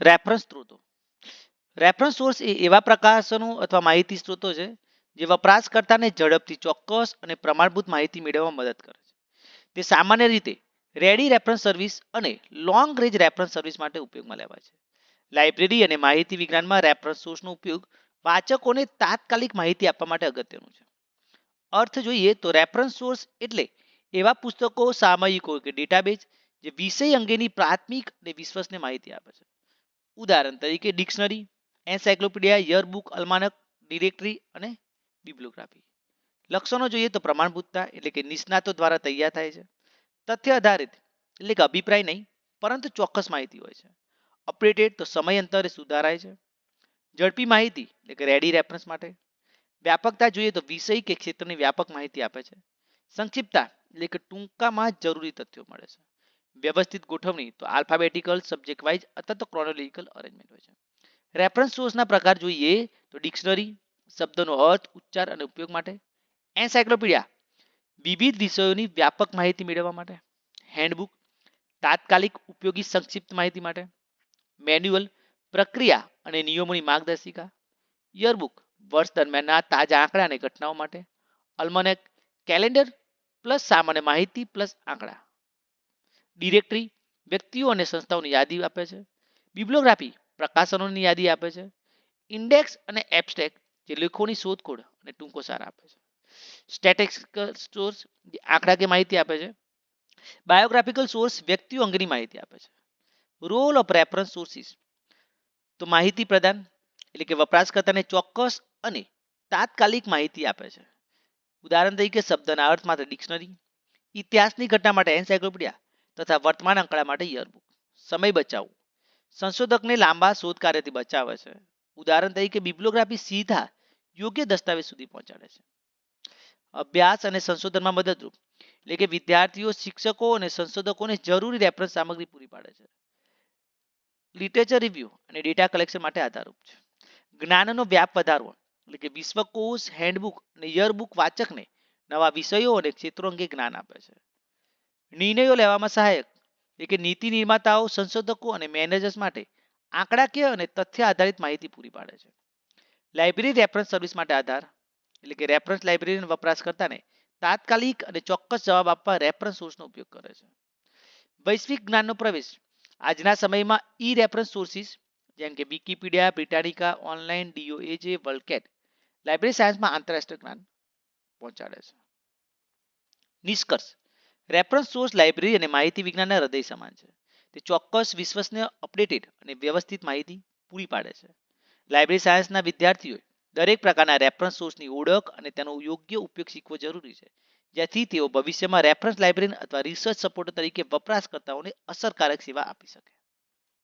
Reference સ્ત્રોતો. Reference source એ એવા પ્રકાશનો અથવા માહિતી સ્ત્રોતો છે, જે વપરાશકર્તાને ઝડપથી ચોક્કસ અને પ્રમાણભૂત માહિતી મેળવવામાં મદદ કરે છે. તે સામાન્ય રીતે રેડી રેફરન્સ સર્વિસ અને લોંગ રેન્જ રેફરન્સ સર્વિસ માટે ઉપયોગમાં લેવાય છે. લાઇબ્રેરી અને માહિતી વિજ્ઞાનમાં રેફરન્સ સોર્સનો ઉપયોગ વાચકોને તાત્કાલિક માહિતી આપવા માટે અગત્યનું છે. અર્થ જોઈએ તો રેફરન્સ સોર્સ એટલે એવા પુસ્તકો, સામયિકો કે ડેટાબેઝ જે વિષય અંગેની પ્રાથમિક અને વિશ્વસનીય માહિતી આપે છે. ઉદાહરણ તરીકે dictionary encyclopaedia yearbook almanac directory અને બિબ્લોગ્રાફી લક્ષણો જોઈએ તો પ્રમાણભૂતતા એટલે કે નિષ્ણાતો દ્વારા તૈયાર થાય છે. તથ્ય આધારિત એટલે કે અભિપ્રાય નહીં, પરંતુ ચોક્કસ માહિતી હોય છે. અપડેટેડ તો સમય અંતરે સુધારાય છે. ઝડપી માહિતી એટલે કે રેડી રેફરન્સ માટે. વ્યાપકતા જોઈએ તો વિષય કે ક્ષેત્રની વ્યાપક માહિતી આપે છે. સંક્ષિપ્તતા એટલે કે ટૂંકામાં જરૂરી તથ્યો મળે છે. વ્યવસ્થિત ગોઠવણી તો આલ્ફાબેટિકલ સબ્જેક્ટ વાઇઝ અથવા તો ક્રોનોલોજિકલ અરેન્જમેન્ટ હોય છે. રેફરન્સ સોર્સના પ્રકાર જોઈએ તો ડિક્શનરી શબ્દનો અર્થ, ઉચ્ચાર અને ઉપયોગ માટે. એન્સાયક્લોપીડિયા વિવિધ વિષયોની વ્યાપક માહિતી મેળવવા માટે. હેન્ડબુક તાત્કાલિક ઉપયોગી સંક્ષિપ્ત માહિતી માટે. મેન્યુઅલ પ્રક્રિયા અને નિયમોની માર્ગદર્શિકા. યરબુક વર્ષ દરમિયાનના તાજા આંકડા અને ઘટનાઓ માટે. અલ્મનેક કેલેન્ડર પ્લસ સામાન્ય માહિતી પ્લસ આંકડા. ડિરેક્ટરી વ્યક્તિઓ અને સંસ્થાઓની યાદી આપે છે. બિબ્લોગ્રાફી પ્રકાશનોની યાદી આપે છે. ઇન્ડેક્સ અને એબ્સ્ટ્રેક્ટ જે લેખોની શોધખોળ અને ટૂંકો સાર આપે છે. સ્ટેટિસ્ટિકલ સોર્સ જે આંકડાકીય માહિતી આપે છે. બાયોગ્રાફિકલ સોર્સ વ્યક્તિઓ અંગેની માહિતી આપે છે. રોલ ઓફ રેફરન્સ સોર્સિસ તો માહિતી પ્રદાન એટલે કે વપરાશકર્તાને ચોક્કસ અને તાત્કાલિક માહિતી આપે છે. ઉદાહરણ તરીકે શબ્દના અર્થ માટે ડિક્શનરી ઇતિહાસની ઘટના માટે એન્સાયક્લોપીડિયા તથા વર્તમાન આંકડા માટે યરબુક સમય બચાવવું સંશોધકને લાંબા શોધ કાર્યથી બચાવે છે. ઉદાહરણ તરીકે બિબ્લોગ્રાફી સીધા યોગ્ય દસ્તાવેજ સુધી પહોંચાડે છે. અભ્યાસ અને સંશોધનમાં મદદરૂપ. એટલે કે વિદ્યાર્થીઓ, શિક્ષકો અને સંશોધકોને જરૂરી રેફરન્સ સામગ્રી પૂરી પાડે છે. લિટરેચર રિવ્યુ અને ડેટા કલેક્શન માટે આધારરૂપ છે. જ્ઞાનનો વ્યાપ વધારવો. એટલે કે વિશ્વકોશ હેન્ડબુક અને યરબુક વાચકને નવા વિષયો અને ક્ષેત્રો અંગે જ્ઞાન આપે છે. નિર્ણયો લેવામાં સહાયક એટલે કે નીતિ નિર્માતાઓ, સંશોધકો અને મેનેજર્સ માટે આંકડાકીય અને તથ્ય આધારિત માહિતી પૂરી પાડે છે. લાઇબ્રેરી રેફરન્સ સર્વિસ માટે આધાર, એટલે કે રેફરન્સ લાઇબ્રેરીના વપરાશકર્તાને તાત્કાલિક અને ચોક્કસ જવાબ આપવા રેફરન્સ સોર્સનો ઉપયોગ કરે છે. વૈશ્વિક જ્ઞાનનો પ્રવેશ, આજના સમયમાં ઈ રેફરન્સ સોર્સિસ જેમ કે Wikipedia, Britannica online DOAJ WorldCat library સાયન્સમાં આંતરરાષ્ટ્રીય જ્ઞાન પહોંચાડે છે. નિષ્કર્ષ રેફરન્સ સોર્સ લાઇબ્રેરી અને માહિતી વિજ્ઞાનના હૃદય સમાન છે. તે ચોક્કસ વિશ્વસનીય અપડેટેડ અને વ્યવસ્થિત માહિતી પૂરી પાડે છે. લાઇબ્રેરી સાયન્સના વિદ્યાર્થીઓએ દરેક પ્રકારના રેફરન્સ સોર્સની ઓળખ અને તેનો યોગ્ય ઉપયોગ શીખવો જરૂરી છે. જેથી તેઓ ભવિષ્યમાં રેફરન્સ લાઇબ્રેરી અથવા રિસર્ચ સપોર્ટર તરીકે વપરાશકર્તાઓને અસરકારક સેવા આપી શકે.